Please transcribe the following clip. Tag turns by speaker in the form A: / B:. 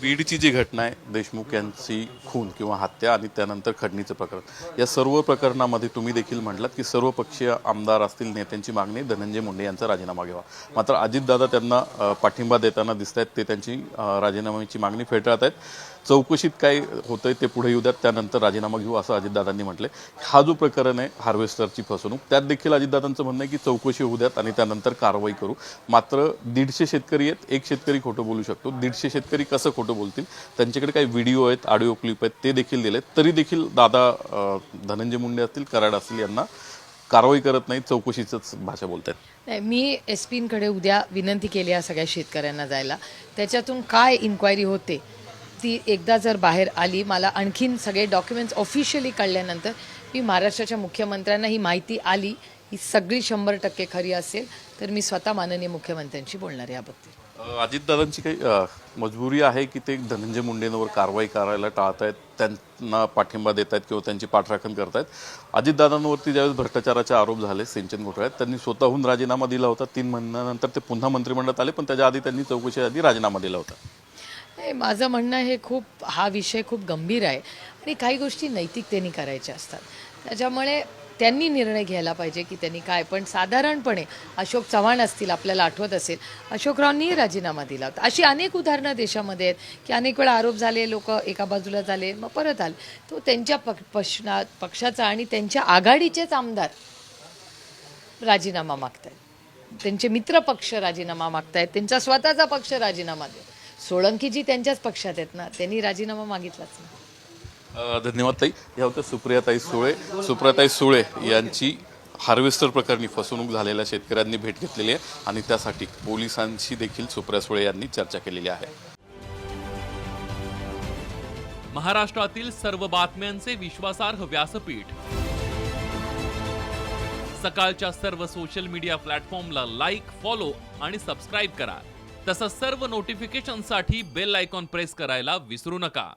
A: बीडची जी घटना आहे देशमुख यांची खून किंवा हत्या आणि त्यानंतर खडणीचं प्रकरण या सर्व प्रकरणामध्ये तुम्ही देखील म्हटलात की सर्व पक्षीय आमदार असतील नेत्यांची मागणी धनंजय मुंडे यांचा राजीनामा घ्यावा. मात्र अजितदादा त्यांना पाठिंबा देताना दिसत आहेत ते त्यांची राजीनाम्याची मागणी फेटाळत आहेत. चौकशीत काय होतंय ते पुढे येऊ द्यात त्यानंतर राजीनामा घेऊ असं अजितदादांनी म्हटले हा जो प्रकरण आहे हार्वेस्टरची फसवणूक त्यात देखील अजितदादांचं म्हणणं आहे की चौकशी होऊ द्यात आणि त्यानंतर कारवाई करू. मात्र दीडशे शेतकरी आहेत एक शेतकरी खोटं बोलू शकतो. दीडशे शेतकरी कसं खोटं बोलतील. त्यांच्याकडे काही व्हिडिओ आहेत ऑडिओ क्लिप आहेत ते देखील दिलेत. तरी देखील दादा धनंजय मुंडे असतील कराड असतील यांना कारवाई करत नाही चौकशीच भाषा बोलतात
B: नाही मी एस पींकडे उद्या विनंती केली आहे सगळ्या शेतकऱ्यांना जायला. त्याच्यातून काय इन्क्वायरी होते ती एकदा जर बाहेर आली मला आणखीन सगळे डॉक्युमेंट्स ऑफिशियली कळल्यानंतर मी महाराष्ट्राच्या मुख्यमंत्र्यांना ही माहिती आली ही सगळी शंभर टक्के खरी असेल तर मी स्वतः माननीय मुख्यमंत्र्यांशी बोलणार याबद्दल
A: अजितदादांची काही मजबुरी आहे की ते धनंजय मुंडेंवर कारवाई करायला टाळत आहेत त्यांना पाठिंबा देत आहेत किंवा त्यांची पाठराखण करतायत. अजितदादांवरती ज्यावेळेस भ्रष्टाचाराचे आरोप झाले सिंचन घोटाळ्यात त्यांनी स्वतःहून राजीनामा दिला होता तीन महिन्यानंतर. ते पुन्हा मंत्रिमंडळात आले पण त्याच्या आधी त्यांनी चौकशी आधी राजीनामा दिला होता.
B: माझं म्हणणं हे खूप हा विषय खूप गंभीर आहे आणि काही गोष्टी नैतिकतेने करायच्या असतात. त्याच्यामुळे त्यांनी निर्णय घ्यायला पाहिजे की त्यांनी काय पण साधारणपणे अशोक चव्हाण असतील आपल्याला आठवत असेल अशोकरावांनीही राजीनामा दिला होता. अशी अनेक उदाहरणं देशामध्ये आहेत की अनेक वेळा आरोप झाले लोक एका बाजूला झाले मग परत आले. तो त्यांच्या पक पक्षना पक्षाचा आणि त्यांच्या आघाडीचेच आमदार राजीनामा मागतायत. त्यांचे मित्र पक्ष राजीनामा मागतायत त्यांचा स्वतःचा पक्ष राजीनामा देत. सोळंकीजी त्यांच्याच पक्षात आहेत ना त्यांनी राजीनामा मागितलाच
A: नाही. धन्यवाद ताई. या होत्या सुप्रियाताई सुळे. सुप्रियाताई सुळे यांची हार्वेस्टर प्रकरणी फसवणूक झालेल्या शेतकऱ्यांनी भेट घेतलेली आहे आणि त्यासाठी पोलिसांशी देखील सुप्रिया सुळे यांनी चर्चा केलेली आहे.
C: महाराष्ट्रातील सर्व बातम्यांचे विश्वासार्ह व्यासपीठ. सकाळच्या सर्व सोशल मीडिया प्लॅटफॉर्मला लाईक फॉलो आणि सबस्क्राईब करा. तसंच सर्व नोटिफिकेशनसाठी बेल आयकॉन प्रेस करायला विसरू नका.